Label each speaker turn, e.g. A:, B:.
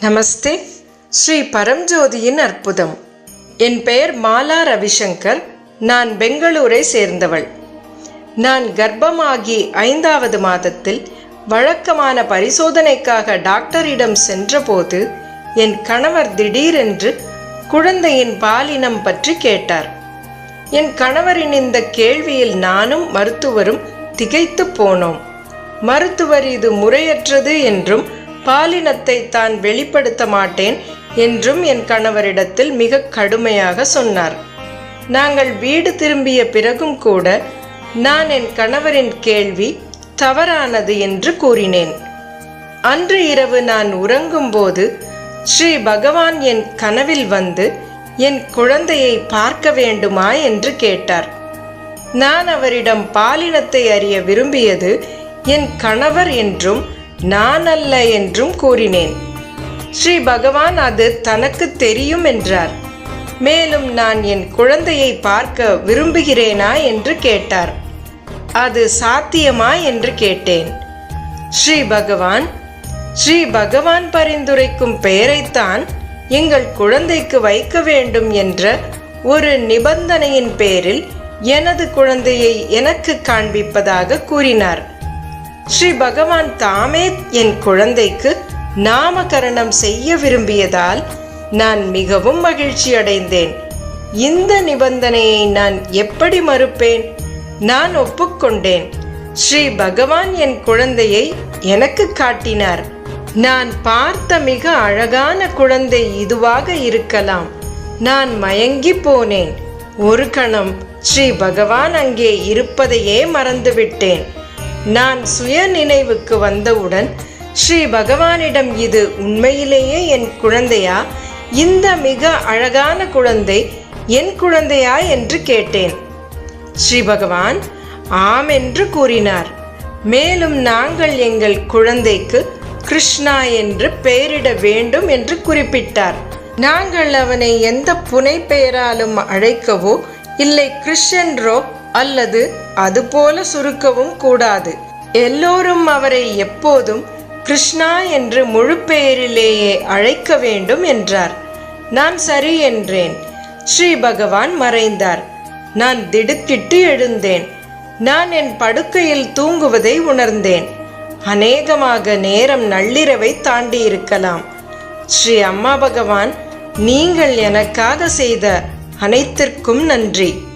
A: நமஸ்தே. ஸ்ரீ பரம்ஜோதியின் அற்புதம். என் பெயர் மாலா ரவிசங்கர். நான் பெங்களூரை சேர்ந்தவள். நான் கர்ப்பமாகி ஐந்தாவது மாதத்தில் வழக்கமான பரிசோதனைக்காக டாக்டரிடம் சென்றபோது என் கணவர் திடீரென்று குழந்தையின் பாலினம் பற்றி கேட்டார். என் கணவரின் இந்த கேள்வியில் நானும் மருத்துவரும் திகைத்து போனோம். மருத்துவர் இது முறையற்றது என்றும் பாலினத்தை தான் வெளிப்படுத்த மாட்டேன் என்றும் என் கணவரிடத்தில் மிக கடுமையாக சொன்னார். நாங்கள் வீடு திரும்பிய பிறகும் கூட நான் என் கணவரின் கேள்வி தவறானது என்று கூறினேன். அன்று இரவு நான் உறங்கும்போது ஸ்ரீ பகவான் என் கனவில் வந்து என் குழந்தையை பார்க்க வேண்டுமா என்று கேட்டார். நான் அவரிடம் பாலினத்தை அறிய விரும்பியது என் கணவர் என்றும் நான் அல்ல என்றும் கூறினேன். ஸ்ரீ பகவான் அது தனக்கு தெரியும் என்றார். மேலும் நான் என் குழந்தையை பார்க்க விரும்புகிறேனா என்று கேட்டார். அது சாத்தியமா என்று கேட்டேன். ஸ்ரீ பகவான் ஸ்ரீ பகவான் பரிந்துரைக்கும் பெயரைத்தான் எங்கள் குழந்தைக்கு வைக்க வேண்டும் என்ற ஒரு நிபந்தனையின் பேரில் எனது குழந்தையை எனக்கு காண்பிப்பதாக கூறினார். ஸ்ரீ பகவான் தாமே என் குழந்தைக்கு நாமகரணம் செய்ய விரும்பியதால் நான் மிகவும் மகிழ்ச்சி அடைந்தேன். இந்த நிபந்தனையை நான் எப்படி மறுப்பேன்? நான் ஒப்புக்கொண்டேன். ஸ்ரீ பகவான் என் குழந்தையை எனக்கு காட்டினார். நான் பார்த்த மிக அழகான குழந்தை இதுவாக இருக்கலாம். நான் மயங்கி போனேன். ஒரு கணம் ஸ்ரீ பகவான் அங்கே இருப்பதையே மறந்துவிட்டேன். நான் சுய நினைவுக்கு வந்தவுடன் ஸ்ரீ பகவானிடம் இது உண்மையிலேயே என் குழந்தையா? இந்த மிக அழகான குழந்தை என் குழந்தையா என்று கேட்டேன். ஸ்ரீ பகவான் ஆம் என்று கூறினார். மேலும் நாங்கள் எங்கள் குழந்தைக்கு கிருஷ்ணா என்று பெயரிட வேண்டும் என்று குறிப்பிட்டார். நாங்கள் அவனை எந்த புனை பெயராலும் அழைக்கவோ இல்லை கிறிஸ்டன்ரோ அல்லது அதுபோல சுருக்கவும் கூடாது. எல்லோரும் அவரை எப்போதும் கிருஷ்ணா என்று முழு பெயரிலேயே அழைக்க வேண்டும் என்றார். நான் சரி என்றேன். ஸ்ரீ பகவான் மறைந்தார். நான் திடுக்கிட்டு எழுந்தேன். நான் என் படுக்கையில் தூங்குவதை உணர்ந்தேன். அநேகமாக நேரம் நள்ளிரவை தாண்டி இருக்கலாம் ஸ்ரீ அம்மா பகவான் நீங்கள் எனக்காக செய்த அனைத்திற்கும் நன்றி.